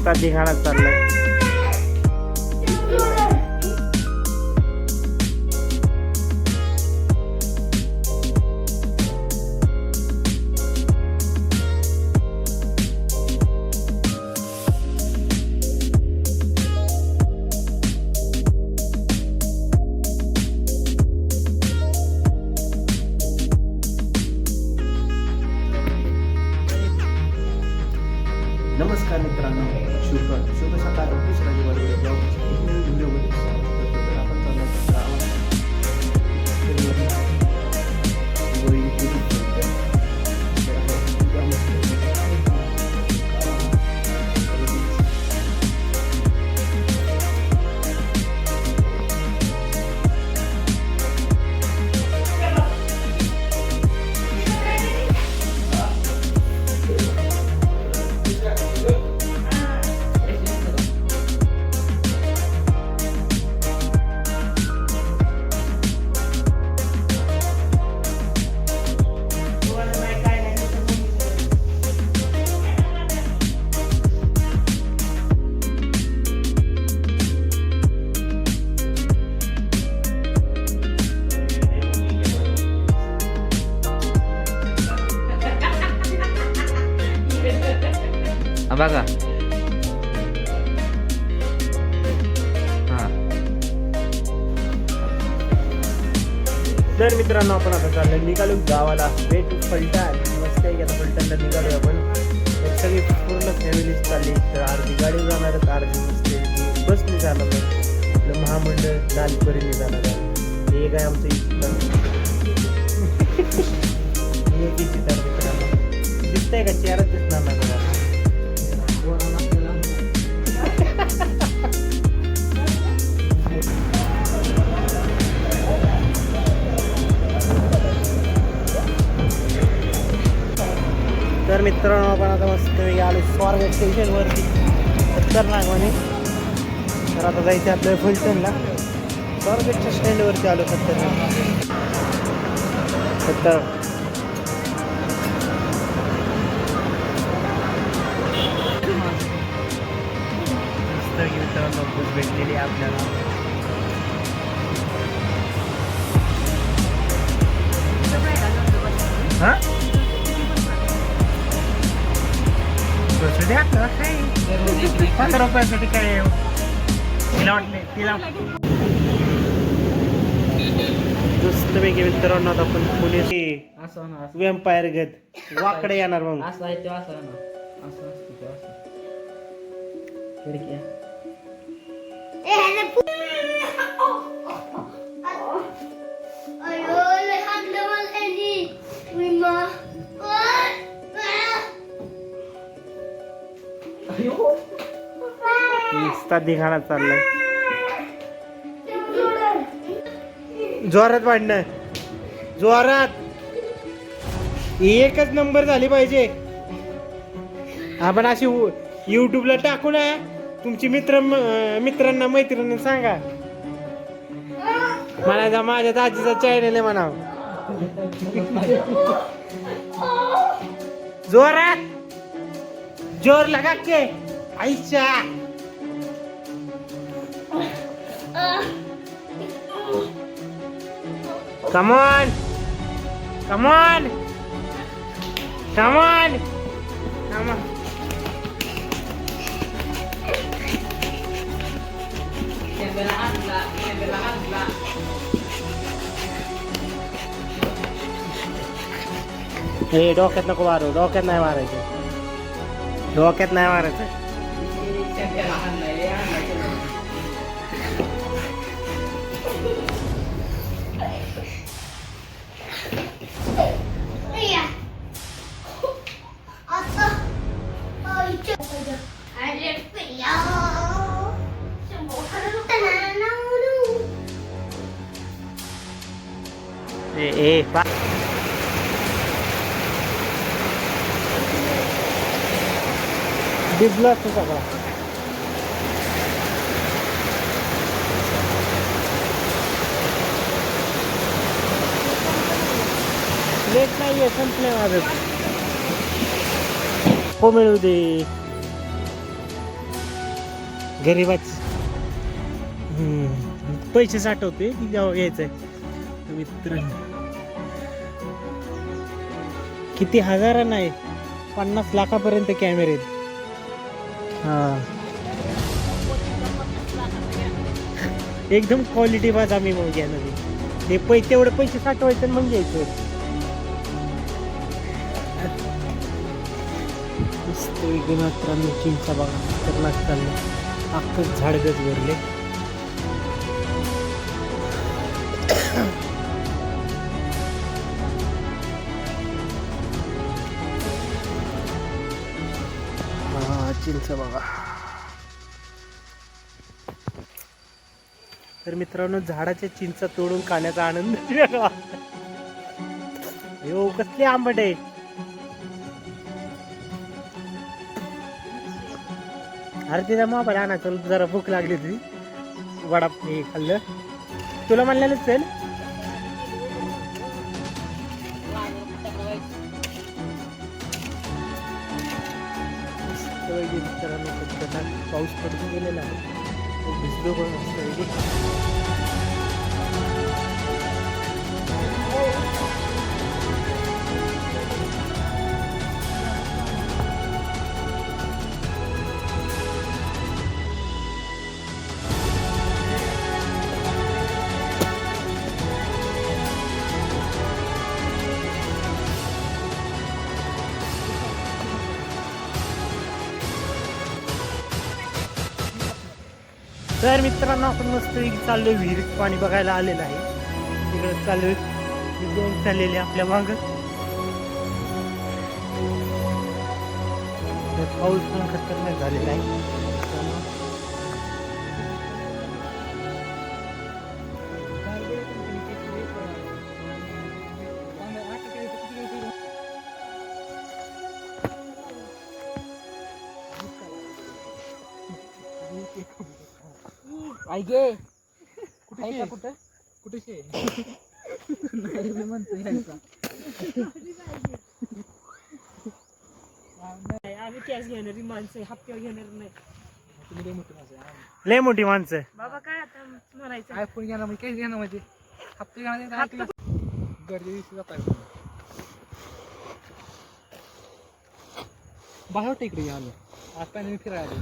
नुसता धिंगाणा चाललाय. बघा. तर मित्रांनो आपण आता चाललं निघालो गावाला. वे टू फलटण मस्त आहे की आता फलटणला निघालो आपण. तर सगळी पूर्ण फॅमिली चालली. तर अर्धी गाडी जाणार अर्धी बस बसने जाणार आहे आपलं महामंडळ लालपरीने जाणार आहे. हे काय आमचं इच्छित? एक इच्छित मित्रांनो. दिसतंय का? चेहराच दिसणार नाही मित्रांनो आपण आता मस्त आलो स्वारगेट स्टेशनवरती खतरनाक म्हणे. तर आता जायचं आपल्या फुलटनला स्वारगेटच्या स्टँडवरती आलो खतरनाक खतर मित्रांनो भेटलेली आपल्याला. हां? बसू दे आपल्याला काय? पंधरा रुपयासाठी काय तिला वाटले तिला. मस्तपैकी मित्रांनो आता आपण पुणे असं ना घेत वाकडे येणार मग. असं आहे ते असं ना असं असतं असं. खिडक्या नुसता धिंगाणा चाललाय. जोरात वाढणं. जोरात. एकच नंबर झाली पाहिजे. आपण अशी युट्यूबला टाकू ना. तुमची मित्र मित्रांना मैत्रिणी सांगा. म्हणायचा माझ्या दाजीचा चॅनल आहे म्हणाव. जोरात. जोर लगा के? आईच्या. Come on. Come on. Come on. Come on. Kebelaan enggak, kebelaan enggak. એ રોકેટ નો કવારો રોકેટ ના મારે છે રોકેટ ए ए पा डिबला असतो सगळा लेट नाही आहे संपले माझं हो मिळू दे गरीबाच पैसे साठवते की जेव्हा घ्यायचंय. मित्र किती हजार नाही पन्नास लाखापर्यंत कॅमेरे आहेत. एकदम क्वालिटी बाज आम्ही मग घ्यायला ते पै तेवढे पैसे साठवायचे आणि मग घ्यायचं. मस्त एकदम मित्रांनो चिंचा बघा. खतरनाक चाललं अख्खं झाडगच भरले चिंच बघा तर मित्रांनो झाडाच्या चिंचा तोडून खाण्याचा आनंद वेगळा. हो कसले आंबट आहे. अरे तिचा मोबाईल आणा चल जरा भूक लागली होती. वडा हे खाल्लं. तुला म्हणलेलं चल. पाऊस पडून गेलेला आहे. तो भिजलो पण मस्तपैकी तर मित्रांनो आपण मस्त चाललोय विहिरीत पाणी बघायला आलेलं आहे. तिकडे चाललोय. दोन चाललेले आपल्या माग. पाऊस पण खतरनाक झालेला आहे. त्यामुळं आई गे कुठे का कुठं? कुठे शे? नाही मी आम्ही कॅश घेणारी माणसं हप्त्यावर घेणार नाही. तुम्ही लय मोठे माणसं आहे. लय मोठी माणसं बाबा काय आता म्हणायचं? आयफोन घेणार म्हणजे काय घेणार म्हणजे? हप्ते घेणार नाही, गर्दी दिवशी जात आहे. बाहेर इकडे आलो आज काय नाही फिरायला आलो.